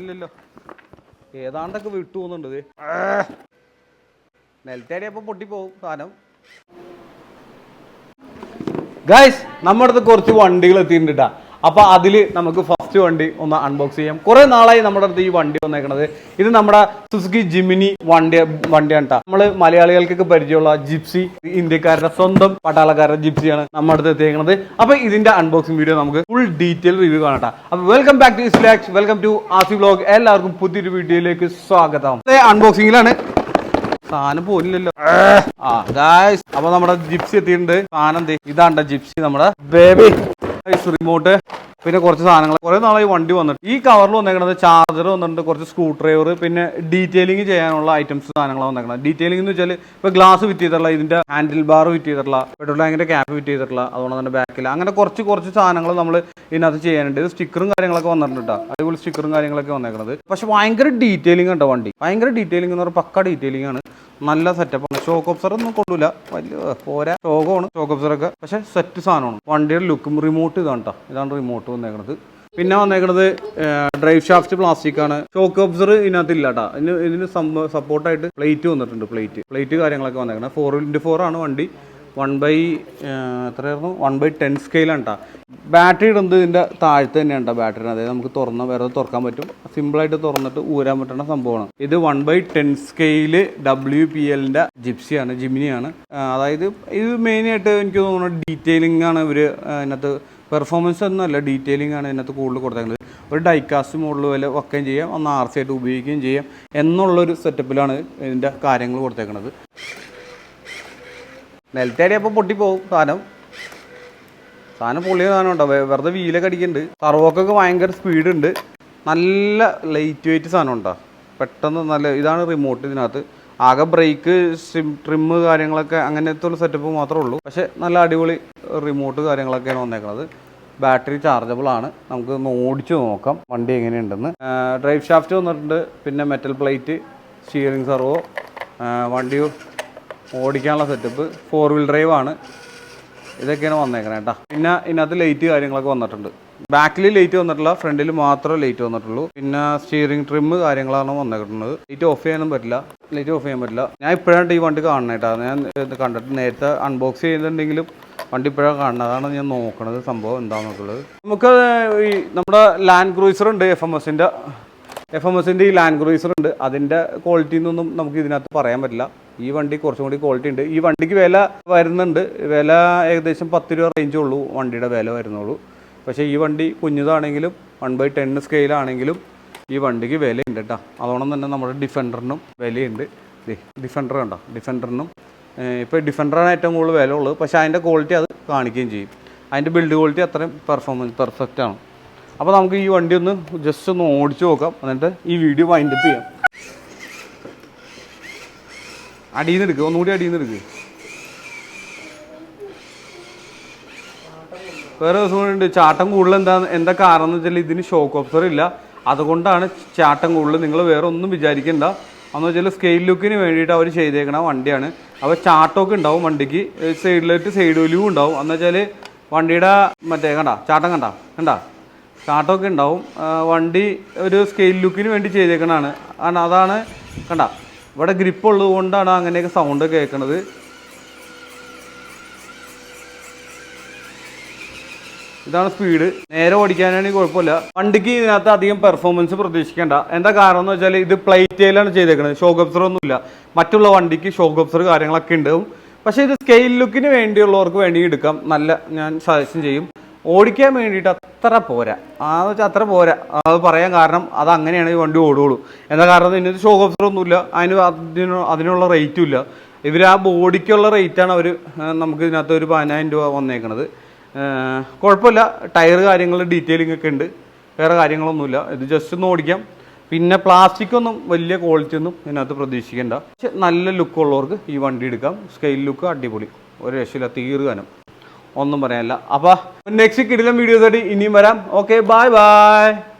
ഇല്ലല്ലോ. ഏതാണ്ടൊക്കെ വിട്ടു പോകുന്നുണ്ട് ഇത്. നിലത്തേടിയപ്പോ പൊട്ടിപ്പോവും സാധനം. ഗായ്സ് നമ്മുടെ അടുത്ത് കുറച്ച് വണ്ടികൾ എത്തിയിട്ടുണ്ട് ട്ടാ. അപ്പൊ അതിൽ നമുക്ക് ഫസ്റ്റ് വണ്ടി ഒന്ന് അൺബോക്സ് ചെയ്യാം. കുറെ നാളായി നമ്മുടെ അടുത്ത് ഈ വണ്ടി വന്നേക്കണത്. ഇത് നമ്മുടെ സുസുക്കി ജിമിനി വണ്ടി വണ്ടിയാണ് നമ്മൾ മലയാളികൾക്കൊക്കെ പരിചയമുള്ള ജിപ്സി ഇന്ത്യക്കാരുടെ സ്വന്തം പട്ടാളക്കാരുടെ ജിപ്സിയാണ് നമ്മുടെ അടുത്ത് എത്തിയേക്കുന്നത് അപ്പൊ ഇതിന്റെ അൺബോക്സിംഗ് വീഡിയോ നമുക്ക് ഫുൾ ഡീറ്റെയിൽ റിവ്യൂ കാണാം. അപ്പൊ വെൽക്കം ബാക്ക് ടു ഇസ്ലാക്സ് വെൽക്കം ടു ആസി വ്ലോഗ് എല്ലാവർക്കും പുതിയൊരു വീഡിയോയിലേക്ക് സ്വാഗതം. അൺബോക്സിംഗിലാണ് സാധനം പോലില്ലല്ലോ. ആ അപ്പൊ നമ്മുടെ ജിപ്സി എത്തിയിട്ടുണ്ട്. സാധനം ഇതാണ്ട ജിപ്സി നമ്മുടെ ബേബി റിമോട്ട് പിന്നെ കുറച്ച് സാധനങ്ങൾ. കുറെ നാളായി വണ്ടി വന്നിട്ട്. ഈ കവറിൽ വന്നേക്കണത് ചാർജർ വന്നിട്ടുണ്ട് കുറച്ച് സ്ക്രൂ ഡ്രൈവർ പിന്നെ ഡീറ്റെയിലിംഗ് ചെയ്യാനുള്ള ഐറ്റംസ് സാധനങ്ങളാണ് വന്നേക്കണം ഡീറ്റെയിലിംഗ് എന്ന് വെച്ചാൽ ഇപ്പൊ ഗ്ലാസ് ഫിറ്റ് ചെയ്തിട്ടുള്ള ഇതിന്റെ ഹാൻഡിൽ ബാർ ഫിറ്റ് ചെയ്തിട്ടുള്ള പെട്രോൾ ടാങ്കിന്റെ ക്യാപ്പ് ഫിറ്റ് ചെയ്തിട്ടുള്ള അതുകൊണ്ട് തന്നെ ബാക്കിൽ അങ്ങനെ കുറച്ച് കുറച്ച് സാധനങ്ങൾ നമ്മൾ ഇതിനകത്ത് ചെയ്യാനുണ്ട്. ഇത് സ്റ്റിക്കറും കാര്യങ്ങളൊക്കെ വന്നിട്ടുണ്ട് കേട്ടോ അതുപോലെ സ്റ്റിക്കറും കാര്യങ്ങളൊക്കെ വന്നേക്കണത്. പക്ഷെ ഭയങ്കര ഡീറ്റെയിലിംഗ് ഉണ്ട് വണ്ടി? ഭയങ്കര ഡീറ്റെയിലിംഗ് എന്ന് പറഞ്ഞാൽ പക്ക ഡീറ്റെയിലിംഗ് ആണ്. നല്ല സെറ്റപ്പാണ് ഷോക്ക് ഓഫ്സർ ഒന്നും കൊള്ളൂല. വലിയ പോരാ. ഷോക്കാണ് ഷോക്ക് ഓഫ്സർ ഒക്കെ. പക്ഷെ സെറ്റ് സാധനമാണ്. വണ്ടിയുടെ ലുക്കും റിമോട്ട് ഇതാണ് കേട്ടോ ഇതാണ് റിമോട്ട് വന്നേക്കണത്. പിന്നെ വന്നേക്കണത് ഡ്രൈവ് ഷാഫ്റ്റ് പ്ലാസ്റ്റിക് ആണ്. ഷോക്ക് ഒബ്സർ ഇതിനകത്ത് ഇല്ല കേട്ടോ ഇതിന് ഇതിന് സപ്പോർട്ടായിട്ട് പ്ലേറ്റ് വന്നിട്ടുണ്ട് പ്ലേറ്റ് പ്ലേറ്റ് കാര്യങ്ങളൊക്കെ വന്നേക്കണത് ഫോർ ഇന്റു ഫോർ ആണ് വണ്ടി. വൺ ബൈ എത്രയായിരുന്നു? വൺ ബൈ ടെൻ സ്കെയിലാണ് കേട്ടോ ബാറ്ററി ഇടുന്നത് ഇതിന്റെ താഴത്ത് തന്നെയാണ് കേട്ടോ ബാറ്ററി അതായത് നമുക്ക് തുറന്ന് വേറെ തുറക്കാൻ പറ്റും. സിമ്പിളായിട്ട് തുറന്നിട്ട് ഊരാൻ പറ്റുന്ന സംഭവമാണ്. ഇത് one by ten scale W P എല്ലിന്റെ ജിപ്സിയാണ് ജിമിനിയാണ്. അതായത് ഇത് മെയിനായിട്ട് എനിക്ക് തോന്നുന്നു ഡീറ്റെയിലിംഗ് ആണ് ഇവർ അതിനകത്ത് പെർഫോമൻസ് ഒന്നുമല്ല ഡീറ്റെയിലിംഗ് ആണ് ഇതിനകത്ത് കൂടുതൽ കൊടുത്തേക്കുന്നത്. ഒരു ഡൈകാസ്റ്റ് മോഡൽ വല്ല വയ്ക്കുകയും ചെയ്യാം ഒന്ന് ആർ സി ആയിട്ട് ഉപയോഗിക്കുകയും ചെയ്യാം എന്നുള്ളൊരു സെറ്റപ്പിലാണ് ഇതിന്റെ കാര്യങ്ങൾ കൊടുത്തേക്കുന്നത് നിലത്തേടിയപ്പോൾ പൊട്ടിപ്പോവും സാധനം. സാധനം പൊള്ളിയ സാധനം ഉണ്ടോ? വെറുതെ വീലൊക്കെ അടിക്കുന്നുണ്ട് സർവോക്കൊക്കെ ഭയങ്കര സ്പീഡ് ഉണ്ട് നല്ല ലൈറ്റ് വെയിറ്റ് സാധനം ഉണ്ടോ? പെട്ടെന്ന് നല്ല ഇതാണ് റിമോട്ട് ഇതിനകത്ത്. ആകെ ബ്രേക്ക് ട്രിമ്മ് കാര്യങ്ങളൊക്കെ അങ്ങനത്തെ ഉള്ള സെറ്റപ്പ് മാത്രമേ ഉള്ളൂ. പക്ഷേ നല്ല അടിപൊളി റിമോട്ട് കാര്യങ്ങളൊക്കെയാണ് വന്നേക്കുന്നത് ബാറ്ററി ചാർജബിൾ ആണ്. നമുക്ക് ഓടിച്ചു നോക്കാം. വണ്ടി എങ്ങനെയുണ്ടെന്ന്. ഡ്രൈവ് ഷാഫ്റ്റ് വന്നിട്ടുണ്ട്. പിന്നെ മെറ്റൽ പ്ലേറ്റ് സ്റ്റിയറിംഗ് സർവോ വണ്ടി ഓടിക്കാനുള്ള സെറ്റപ്പ് ഫോർ വീൽ ഡ്രൈവ് ആണ്. ഇതൊക്കെയാണ് വന്നേക്കണേ കേട്ടോ പിന്നെ ഇതിനകത്ത് ലൈറ്റ് കാര്യങ്ങളൊക്കെ വന്നിട്ടുണ്ട്. ബാക്കിൽ ലൈറ്റ് വന്നിട്ടില്ല ഫ്രണ്ടിൽ മാത്രമേ ലൈറ്റ് വന്നിട്ടുള്ളൂ. പിന്നെ സ്റ്റിയറിംഗ് ട്രിം കാര്യങ്ങളാണ് വന്നിട്ടുള്ളത് ലൈറ്റ് ഓഫ് ചെയ്യാനും പറ്റില്ല ലൈറ്റ് ഓഫ് ചെയ്യാൻ പറ്റില്ല. ഞാൻ ഇപ്പോഴാണ് ഈ വണ്ടി കാണുന്നത് കേട്ടോ ഞാൻ കണ്ടിട്ട് നേരത്തെ അൺബോക്സ് ചെയ്യുന്നുണ്ടെങ്കിലും വണ്ടി ഇപ്പോഴാണ് കാണുന്നത്. അതാണ് ഞാൻ നോക്കണത് സംഭവം എന്താണെന്നുള്ളത് നമുക്ക് ഈ നമ്മുടെ ലാൻഡ് ക്രൂസർ ഉണ്ട് എഫ് എം എസിന്റെ എഫ് എം എസിന്റെ ഈ ലാൻഡ് ക്രൂസർ ഉണ്ട്. അതിന്റെ ക്വാളിറ്റി ഒന്നും നമുക്ക് ഇതിനകത്ത് പറയാൻ പറ്റില്ല. ഈ വണ്ടി കുറച്ചും കൂടി ക്വാളിറ്റി ഉണ്ട്. ഈ വണ്ടിക്ക് വില വരുന്നുണ്ട്. വില ഏകദേശം പത്ത് രൂപ റേഞ്ചേ ഉള്ളൂ വണ്ടിയുടെ വില വരുന്നുള്ളൂ. പക്ഷേ ഈ വണ്ടി കുഞ്ഞതാണെങ്കിലും വൺ ബൈ ടെൻ സ്കെയിലാണെങ്കിലും ഈ വണ്ടിക്ക് വിലയുണ്ട് കേട്ടോ അതോടൊപ്പം തന്നെ നമ്മുടെ ഡിഫൻഡറിനും വിലയുണ്ട്. ഡിഫൻഡർ കണ്ടോ? ഡിഫൻഡറിനും ഇപ്പോൾ ഡിഫൻഡറാണ് ഏറ്റവും കൂടുതൽ വില ഉള്ളത്. പക്ഷേ അതിന്റെ ക്വാളിറ്റി അത് കാണിക്കുകയും ചെയ്യും. അതിന്റെ ബിൽഡ് ക്വാളിറ്റി അത്രയും പെർഫോമൻസ് പെർഫെക്റ്റ് ആണ്. അപ്പോൾ നമുക്ക് ഈ വണ്ടി ഒന്ന് ജസ്റ്റ് ഒന്ന് ഓടിച്ചു നോക്കാം. എന്നിട്ട് ഈ വീഡിയോ വൈൻഡപ്പ് ചെയ്യാം. അടിയിൽ നിന്ന് എടുക്കുക ഒന്നുകൂടി അടിയിൽ നിന്ന് എടുക്കുക വേറെ ദിവസം ചാട്ടം കൂടുതൽ എന്താ എന്താ കാരണം എന്ന് വെച്ചാൽ ഇതിന് ഷോക്ക് ഓപ്സർ ഇല്ല. അതുകൊണ്ടാണ് ചാട്ടം കൂടുതൽ നിങ്ങൾ വേറെ ഒന്നും വിചാരിക്കണ്ട. എന്ന് വെച്ചാൽ സ്കെയിൽ ലുക്കിന് വേണ്ടിയിട്ട് അവർ ചെയ്തേക്കണ വണ്ടിയാണ്. അപ്പോൾ ചാട്ടമൊക്കെ ഉണ്ടാവും വണ്ടിക്ക് സൈഡിലായിട്ട് സൈഡ് വലിവും ഉണ്ടാവും. എന്ന് വെച്ചാൽ വണ്ടിയുടെ മറ്റേ കണ്ട ചാട്ടം കണ്ട കണ്ട? ചാട്ടമൊക്കെ ഉണ്ടാവും. വണ്ടി ഒരു സ്കെയിൽ ലുക്കിന് വേണ്ടി ചെയ്തേക്കണതാണ്. അതാണ് കണ്ട? ഇവിടെ ഗ്രിപ്പ് ഉള്ളത് കൊണ്ടാണ് അങ്ങനെയൊക്കെ സൗണ്ട് കേൾക്കുന്നത് ഇതാണ് സ്പീഡ് നേരെ ഓടിക്കാനാണെങ്കിൽ കുഴപ്പമില്ല. വണ്ടിക്ക് ഇതിനകത്ത് അധികം പെർഫോമൻസ് പ്രതീക്ഷിക്കേണ്ട. എന്താ കാരണം എന്ന് വെച്ചാൽ ഇത് പ്ലേറ്റയിലാണ് ചെയ്തേക്കുന്നത് ഷോക്ക് ഒബ്സർ ഒന്നുമില്ല. മറ്റുള്ള വണ്ടിക്ക് ഷോക്ക് ഒബ്സർ കാര്യങ്ങളൊക്കെ ഉണ്ടാവും. പക്ഷേ ഇത് സ്കെയിൽ ലുക്കിന് വേണ്ടിയുള്ളവർക്ക് വേണ്ടി എടുക്കാം. നല്ല ഞാൻ സജഷൻ ചെയ്യും. ഓടിക്കാൻ വേണ്ടിയിട്ട് അത്ര പോരാ. അതെന്ന് വെച്ചാൽ അത്ര പോരാ. അത് പറയാൻ കാരണം അത് അങ്ങനെയാണ് ഈ വണ്ടി ഓടുകയുള്ളൂ എന്താ കാരണം ഇതിന് ഷോ ഒന്നുമില്ല. അതിന് അതിന് അതിനുള്ള റേറ്റും ഇല്ല. ഇവർ ആ ബോഡിക്കുള്ള റേറ്റാണ് അവർ നമുക്ക് ഇതിനകത്ത് ഒരു പതിനായിരം രൂപ വന്നേക്കണത്. കുഴപ്പമില്ല. ടയർ കാര്യങ്ങൾ ഡീറ്റെയിലിംഗ് ഒക്കെ ഉണ്ട്. വേറെ കാര്യങ്ങളൊന്നുമില്ല. ഇത് ജസ്റ്റ് ഒന്ന് ഓടിക്കാം. പിന്നെ പ്ലാസ്റ്റിക് ഒന്നും വലിയ ക്വാളിറ്റി ഒന്നും ഇതിനകത്ത് പ്രതീക്ഷിക്കേണ്ട. നല്ല ലുക്ക് ഉള്ളവർക്ക് ഈ വണ്ടി എടുക്കാം. സ്കെയിൽ ലുക്ക് അടിപൊളി. ഒരു രക്ഷയില്ല. തീർകാനം ഒന്നും പറയാനില്ല. അപ്പോൾ നെക്സ്റ്റ് കിടിലം വീഡിയോസായിട്ട് ഇനിയും വരാം. Okay bye bye